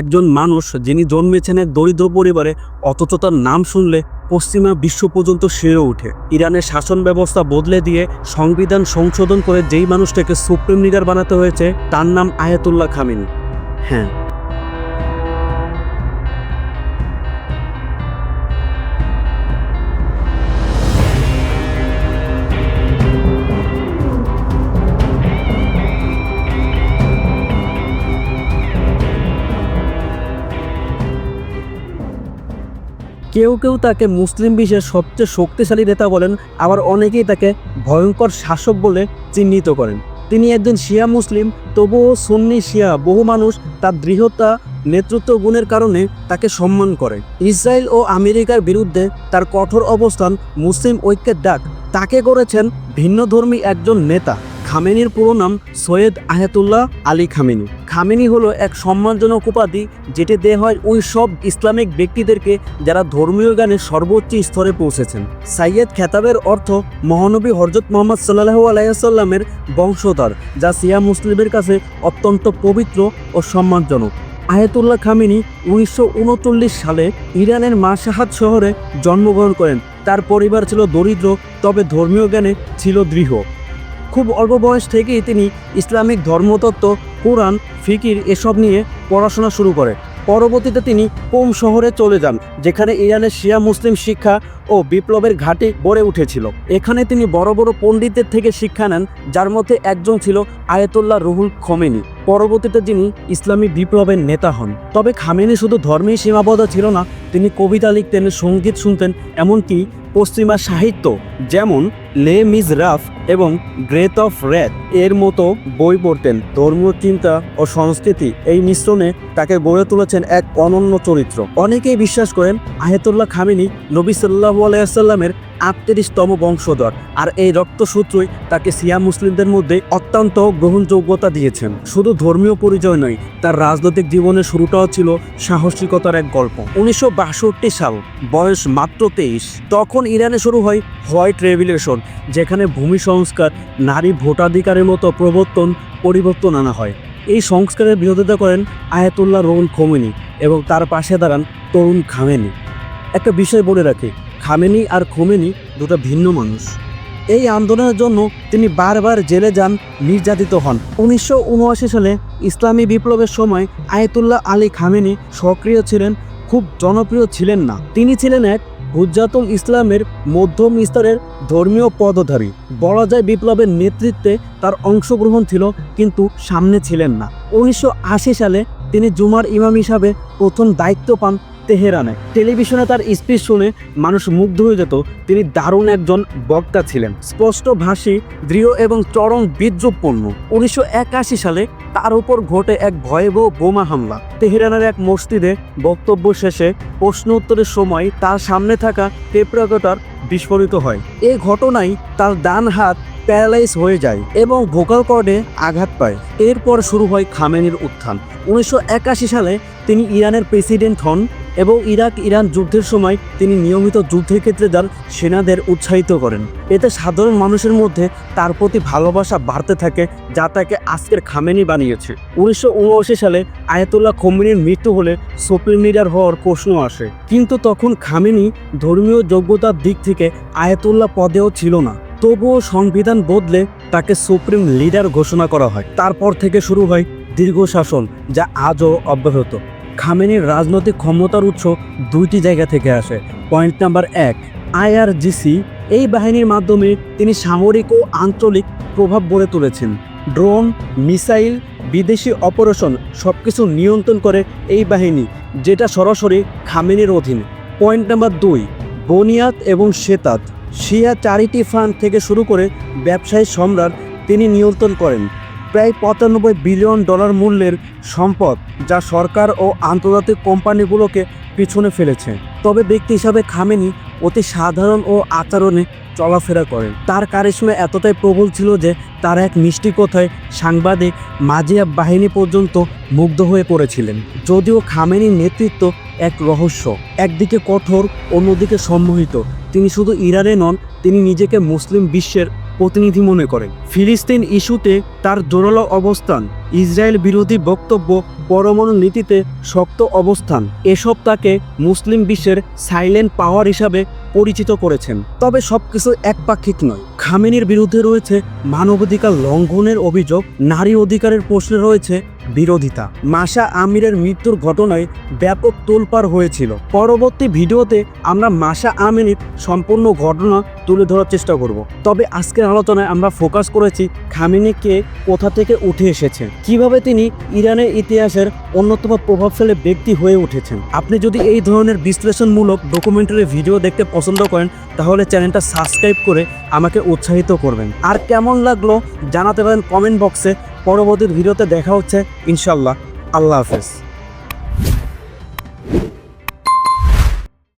একজন মানুষ যিনি জন্মেছেন এক দরিদ্র পরিবারে, অথচ তার নাম শুনলে পশ্চিমা বিশ্ব পর্যন্ত সেরে ওঠে। ইরানের শাসন ব্যবস্থা বদলে দিয়ে সংবিধান সংশোধন করে যেই মানুষটাকে সুপ্রিম লিডার বানাতে হয়েছে, তার নাম আয়াতুল্লাহ খামিন। হ্যাঁ কেউ কেউ তাকে মুসলিম বিশ্বের সবচেয়ে শক্তিশালী নেতা বলেন, আবার অনেকেই তাকে ভয়ঙ্কর শাসক বলে চিহ্নিত করেন। তিনি একজন শিয়া মুসলিম, তবুও সুন্নি শিয়া, বহু মানুষ তার দৃঢ়তা, নেতৃত্ব গুণের কারণে তাকে সম্মান করে। ইসরায়েল ও আমেরিকার বিরুদ্ধে তার কঠোর অবস্থান, মুসলিম ঐক্যের ডাক, তাকে করেছেন ভিন্নধর্মী একজন নেতা। খামেনির পুরো নাম Sayyid Ayatollah Ali Khamenei. Khamenei হলো এক সম্মানজনক উপাধি যেটি দেওয়া হয় ওই সব ইসলামিক ব্যক্তিদেরকে যারা ধর্মীয় জ্ঞানে সর্বোচ্চ স্তরে পৌঁছেছেন। সাইয়েদ খেতাবের অর্থ মহানবী হরজত মোহাম্মদ সাল্লাহু আলাইসাল্লামের বংশধর, যা সিয়া মুসলিমের কাছে অত্যন্ত পবিত্র ও সম্মানজনক। আয়াতুল্লাহ খামিনি উনিশশো উনচল্লিশ সালে ইরানের মাসাহাদ শহরে জন্মগ্রহণ করেন। তার পরিবার ছিল দরিদ্র, তবে ধর্মীয় জ্ঞানে ছিল দৃঢ়। খুব অল্প বয়স থেকেই তিনি ইসলামিক ধর্মতত্ত্ব কোরআন, ফিকির এসব নিয়ে পড়াশোনা শুরু করে। পরবর্তীতে তিনি কোম শহরে চলে যান, যেখানে ইরানের শিয়া মুসলিম শিক্ষা ও বিপ্লবের ঘাঁটি গড়ে উঠেছিল। এখানে তিনি বড় বড় পণ্ডিতের থেকে শিক্ষা নেন, যার মধ্যে একজন ছিল আয়তুল্লাহ রুহুল খমেনি। পরবর্তীতে যিনি ইসলামী বিপ্লবের নেতা হন। তবে খামেনি শুধু ধর্মেই সীমাবদ্ধ ছিল না, তিনি কবিতা লিখতেন, সংগীত শুনতেন, এমনকি পশ্চিমা সাহিত্য যেমন লে মিজ রাফ এবং গ্রেট অফ র্যাড এর মতো বই পড়তেন। ধর্মীয় চিন্তা ও সংস্কৃতি এই মিশ্রণে তাকে গড়ে তুলেছেন এক অনন্য চরিত্র। অনেকেই বিশ্বাস করেন আয়াতুল্লাহ খামিনি নবী সাল্লাহু আলাইসাল্লামের আটত্রিশতম বংশধর আর এই রক্তসূত্রই তাকে সিয়া মুসলিমদের মধ্যে অত্যন্ত গ্রহণযোগ্যতা দিয়েছেন। শুধু ধর্মীয় পরিচয় নয়, তার রাজনৈতিক জীবনের শুরুটাও ছিল সাহসিকতার এক গল্প। উনিশশো বাষট্টি সাল, বয়স মাত্র তেইশ। তখন ইরানে শুরু হয় হোয়াইট রেভিলেশন যেখানে ভূমি সংস্কার, নারী ভোটাধিকারের মতো প্রবর্তন, পরিবর্তন আনা হয়। এই সংস্কারের বিরোধিতা করেন আয়াতুল্লাহ রোহন খোমেনি এবং তার পাশে দাঁড়ান তরুণ খামেনি। একটা বিষয় বলে রাখি খামেনি আর খোমেনি দুটো ভিন্ন মানুষ। এই আন্দোলনের জন্য তিনি বারবার জেলে যান, নির্যাতিত হন। উনিশশো উনআশি সালে ইসলামী বিপ্লবের সময় আয়তুল্লাহ আলী খামেনি সক্রিয় ছিলেন, খুব জনপ্রিয় ছিলেন না। তিনি ছিলেন এক হুজ্জাতুল ইসলামের মধ্যম স্তরের ধর্মীয় পদধারী। বলা যায় বিপ্লবের নেতৃত্বে তার অংশগ্রহণ ছিল, কিন্তু সামনে ছিলেন না। উনিশশো আশি সালে তিনি জুমার ইমাম হিসাবে প্রথম দায়িত্ব পান তেহরানে। টেলিভিশনে তার স্পিচ শুনে মানুষ মুগ্ধ হয়ে যেত। তিনি দারুণ একজন বক্তা ছিলেন। স্পষ্ট ভাষী, দৃঢ় এবং চরম বিদ্রুপপূর্ণ উনিশশো সালে তার উপর ঘটে এক ভয়াবহ বোমা হামলা। তেহরানের এক মসজিদে বক্তব্য শেষে প্রশ্ন উত্তরের সময় তার সামনে থাকা টেপরাকটার বিস্ফোরিত হয়। এ ঘটনায় তার ডান হাত প্যারালাইজ হয়ে যায় এবং ভোকাল কর্ডে আঘাত পায়। এরপর শুরু হয় খামেনির উত্থান। উনিশশো একাশি সালে তিনি ইরানের প্রেসিডেন্ট হন। এবং ইরাক ইরান যুদ্ধের সময় তিনি নিয়মিত যুদ্ধের ক্ষেত্রে তার সেনাদের উৎসাহিত করেন। এতে সাধারণ মানুষের মধ্যে তার প্রতি ভালোবাসা বাড়তে থাকে, যা তাকে আজকের খামেনি বানিয়েছে। উনিশশো উনআশি সালে আয়াতুল্লাহ খমিনির মৃত্যু হলে সুপ্রিম লিডার হওয়ার প্রশ্ন আসে। কিন্তু তখন খামেনি ধর্মীয় যোগ্যতার দিক থেকে আয়াতুল্লাহ পদেও ছিল না। তবুও সংবিধান বদলে তাকে সুপ্রিম লিডার ঘোষণা করা হয়। তারপর থেকে শুরু হয় দীর্ঘ শাসন, যা আজও অব্যাহত। খামেনির রাজনৈতিক ক্ষমতার উৎস দুইটি জায়গা থেকে আসে। পয়েন্ট নাম্বার এক, আইআরজিসি। এই বাহিনীর মাধ্যমে তিনি সামরিক ও আঞ্চলিক প্রভাব গড়ে তুলেছেন। ড্রোন, মিসাইল, বিদেশি অপারেশন সব কিছু নিয়ন্ত্রণ করে এই বাহিনী, যেটা সরাসরি খামেনির অধীন। পয়েন্ট নাম্বার দুই বনিয়াত এবং শেতাত শিয়া চ্যারিটি ফান্ড থেকে শুরু করে ব্যবসায়ী সম্রাট তিনি নিয়ন্ত্রণ করেন। প্রায় পঁচানব্বই বিলিয়ন ডলার মূল্যের সম্পদ যা সরকার ও আন্তর্জাতিক কোম্পানিগুলোকে পিছনে ফেলেছে। তবে ব্যক্তি হিসাবে খামেনি অতি সাধারণ ও আচরণে চলাফেরা করেন তার কারিশ্মা এতটাই প্রবল ছিল যে তার এক মিষ্টি কথায় সাংবাদিক মাজিয়া বাহিনী পর্যন্ত মুগ্ধ হয়ে পড়েছিলেন। যদিও খামেনির নেতৃত্ব এক রহস্য। একদিকে কঠোর, অন্যদিকে সম্মোহিত। তিনি শুধু ইরানে নন, তিনি নিজেকে মুসলিম বিশ্বের প্রতিনিধি মনে করেন। ফিলিস্তিন ইস্যুতে তার জোরালো অবস্থান ইসরায়েল বিরোধী বক্তব্য পরমাণু নীতিতে শক্ত অবস্থান। এসব তাকে মুসলিম বিশ্বের সাইলেন্ট পাওয়ার হিসাবে পরিচিত করেছেন। তবে সবকিছু একপাক্ষিক নয়। খামেনির বিরুদ্ধে রয়েছে মানবাধিকার লঙ্ঘনের অভিযোগ, নারী অধিকারের প্রশ্নে রয়েছে বিরোধিতা। মাসা আমিরের মৃত্যুর ঘটনায় ব্যাপক তোলপাড় হয়েছিল। পরবর্তী ভিডিওতে আমরা মাসা আমিনের সম্পূর্ণ ঘটনা তুলে ধরার চেষ্টা করব। তবে আজকের আলোচনায় আমরা ফোকাস করেছি খামেনিকে কোথা থেকে উঠে এসেছে। কীভাবে তিনি ইরানের ইতিহাসের অন্যতম প্রভাবশালী ব্যক্তি হয়ে উঠেছেন? আপনি যদি এই ধরনের বিশ্লেষণমূলক ডকুমেন্টারি ভিডিও দেখতে পছন্দ করেন, তাহলে চ্যানেলটা সাবস্ক্রাইব করে আমাকে উৎসাহিত করবেন। আর কেমন লাগল জানাতে পারেন কমেন্ট বক্সে পরবর্তী ভিডিওতে দেখা হচ্ছে। ইনশাল্লাহ আল্লাহ হাফেজ।